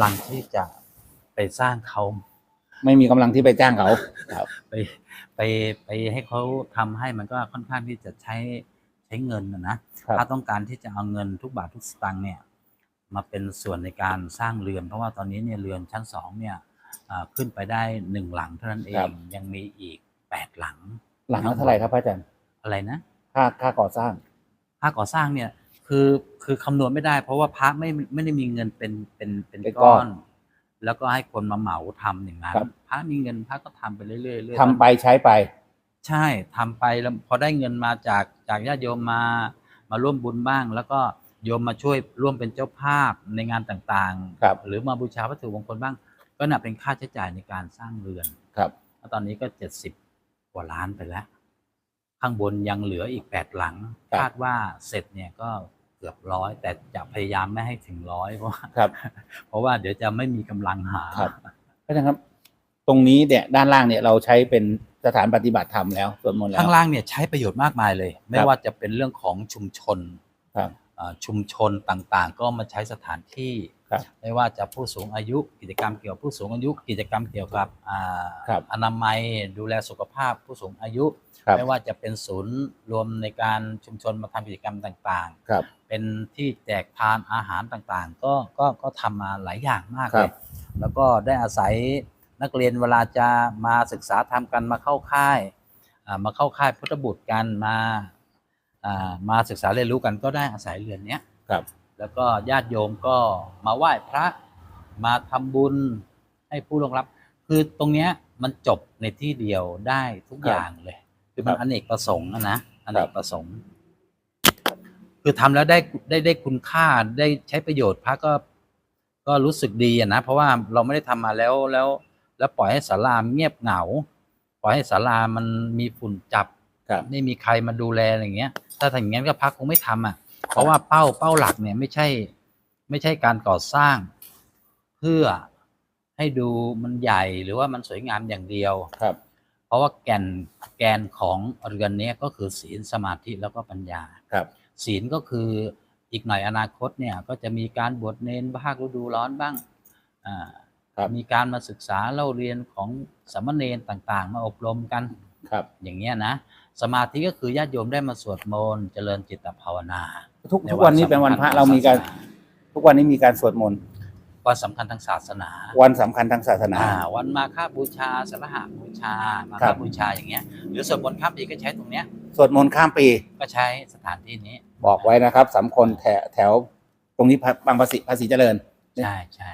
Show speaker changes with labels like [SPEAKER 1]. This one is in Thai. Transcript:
[SPEAKER 1] หลังที่จะไปสร้างเขา
[SPEAKER 2] ไม่มีกำลังที่ไปจ้างเขาครับ
[SPEAKER 1] ไปไปไปให้เขาทำให้มันก็ค่อนข้างที่จะใช้ใช้เงินนะนะ ครับ ถ้าต้องการที่จะเอาเงินทุกบาททุกสตางค์เนี่ยมาเป็นส่วนในการสร้างเรือน เพราะว่าตอนนี้เนี่ยเรือนชั้นสองเนี่ยอ่าขึ้นไปได้หนึ่งหลังเท่านั้นเองยังมีอีกแปดหลัง
[SPEAKER 2] หลังละเท่าไหร่ครับพระอาจารย์
[SPEAKER 1] อะไรนะ
[SPEAKER 2] ค่าค่าก่อสร้าง
[SPEAKER 1] ค่าก่อสร้างเนี่ย คือคือคำนวณไม่ได้ เพราะว่าพระไม่ไม่ได้มีเงินเป็นเป็นเป็น
[SPEAKER 2] เป็นก้
[SPEAKER 1] ก้
[SPEAKER 2] อ
[SPEAKER 1] อน น แล้วก็ให้คนมาเหมาทำอย่างนั้น
[SPEAKER 2] ครับ
[SPEAKER 1] พระมีเงินพระก็ทำไปเรื่อยๆเรื่อย
[SPEAKER 2] ทำไปใช้ไป
[SPEAKER 1] ใช่ทำไปแล้วพอได้เงินมาจากจากญาติโยมมามาร่วมบุญบ้าง แล้วก็โยมมาช่วยร่วมเป็นเจ้าภาพในงานต่าง
[SPEAKER 2] ครับ
[SPEAKER 1] หรือมาบูชาวัตถุมงคลบ้าง ก็น่ะเป็นค่าใช้จ่ายในการสร้างเรือน
[SPEAKER 2] ครับ
[SPEAKER 1] แล้วตอนนี้ก็เจ็ดสิบกว่าล้านไปแล้ว ข้างบนยังเหลืออีกแปดหลัง
[SPEAKER 2] ครับ
[SPEAKER 1] คาดว่าเสร็จเนี่ยก็ เกือบร้อยแต่จะพยายามไม่ให้ถึงร้อยเพราะว่า
[SPEAKER 2] ครับ
[SPEAKER 1] เพราะว่าเดี๋ยวจะไม่มีกำลังหา
[SPEAKER 2] ครับพระอาจารย์ครับ ตรงนี้เนี่ยด้านล่างเนี่ยเราใช้เป็นสถานปฏิบัติธรรมแล้วสวดมนต์แล้ว
[SPEAKER 1] ข้างล่างเนี่ยใช้ประโยชน์มากมายเลย ไม่
[SPEAKER 2] ครับ
[SPEAKER 1] ว่าจะเป็นเรื่องของชุมชน
[SPEAKER 2] ครับ
[SPEAKER 1] อ่า ชุมชนต่างๆ ก็มาใช้สถานที่
[SPEAKER 2] ครับ
[SPEAKER 1] ไม่ว่าจะผู้สูงอายุกิจกรรมเกี่ยวกับผู้สูงอายุกิจกรรมเกี่ยวกับอ่า
[SPEAKER 2] ครับ
[SPEAKER 1] อนามัยดูแลสุขภาพผู้สูงอายุ
[SPEAKER 2] ครับ
[SPEAKER 1] ไม่ว่าจะเป็นศูนย์รวมในการชุมชนมาทำกิจกรรมต่าง
[SPEAKER 2] ครับ
[SPEAKER 1] ๆเป็นที่แจกทานอาหารต่างๆ ก็ก็ก็ทำมาหลายอย่างมาก
[SPEAKER 2] ครั
[SPEAKER 1] เล
[SPEAKER 2] บ
[SPEAKER 1] ยแล้วก็ได้อาศัยนักเรียนเวลาจะมาศึกษาทำกันมาเข้าค่ายอ่ามาเข้าค่ายพุทธบุตรกันมาอ่า มาศึกษาเรียนรู้กันก็ได้อาศัยเรือนเนี้ย
[SPEAKER 2] ครับ
[SPEAKER 1] แล้วก็ญาติโยมก็มาไหว้พระมาทำบุญให้ผู้ลงรับ คือตรงเนี้ยมันจบในที่เดียวได้ทุก
[SPEAKER 2] ครับ
[SPEAKER 1] อย่างเลย คือมัน
[SPEAKER 2] ครับ
[SPEAKER 1] อเนกประสงค์อะนะอเน
[SPEAKER 2] ครั
[SPEAKER 1] ก
[SPEAKER 2] บ
[SPEAKER 1] ประสงค์ คือทำแล้วได้ได้ได้คุณค่าได้ใช้ประโยชน์พระก็ก็รู้สึกดีอะนะ เพราะว่าเราไม่ได้ทำมาแล้วแล้ว แล้วปล่อยให้ศาลาเงียบเหงา ปล่อยให้ศาลามันมีฝุ่นจับ
[SPEAKER 2] ครับ
[SPEAKER 1] ไม่มีใครมาดูแลอะไรอย่างเงี้ย ถ้าทำอย่างนั้นก็พักคงไม่ทำอะ เพราะว่าเป้าเป้าหลักเนี่ยไม่ใช่ ไม่ใช่การก่อสร้าง เพื่อให้ดูมันใหญ่หรือว่ามันสวยงามอย่างเดียว
[SPEAKER 2] ครับ
[SPEAKER 1] เพราะว่าแก่นแกนของเรือนเนี้ยก็คือศีลสมาธิแล้วก็ปัญญา
[SPEAKER 2] ครับ
[SPEAKER 1] ศีลก็คืออีกหน่อยอนาคตเนี่ย ก็จะมีการบวชเนนภาคฤดูร้อนบ้างอ่า
[SPEAKER 2] ครับ
[SPEAKER 1] มีการมาศึกษาเล่าเรียนของสามเณรต่าง ๆ มาอบรมกัน
[SPEAKER 2] ครับ
[SPEAKER 1] อย่างเงี้ยนะ สมาธิก็คือญาติโยมได้มาสวดมนต์เจริญจิตภาวนา
[SPEAKER 2] ทุก
[SPEAKER 1] ใน
[SPEAKER 2] ทุกวันนี้เป็นวันพระเรามีการ
[SPEAKER 1] ศสน
[SPEAKER 2] ทุกวันนี้มีการสวดมนต์
[SPEAKER 1] วันสำคัญทางศาสนา
[SPEAKER 2] วันสำคัญทางศาสนา
[SPEAKER 1] อ่าวันมาฆบูชาสารหบูชา มา
[SPEAKER 2] ครั
[SPEAKER 1] ฆ
[SPEAKER 2] บ
[SPEAKER 1] บูชาอย่างเงี้ย หรือสวดมนต์ข้ามปีก็ใช้ตรงเนี้ย
[SPEAKER 2] สวดมนต์ข้ามปี
[SPEAKER 1] ก็ใช้สถานที่นี้
[SPEAKER 2] บอกไว้นะครับสำคนแถวแถว ตรงนี้บางภาษีภาษีเจริญ
[SPEAKER 1] ใช่ใช่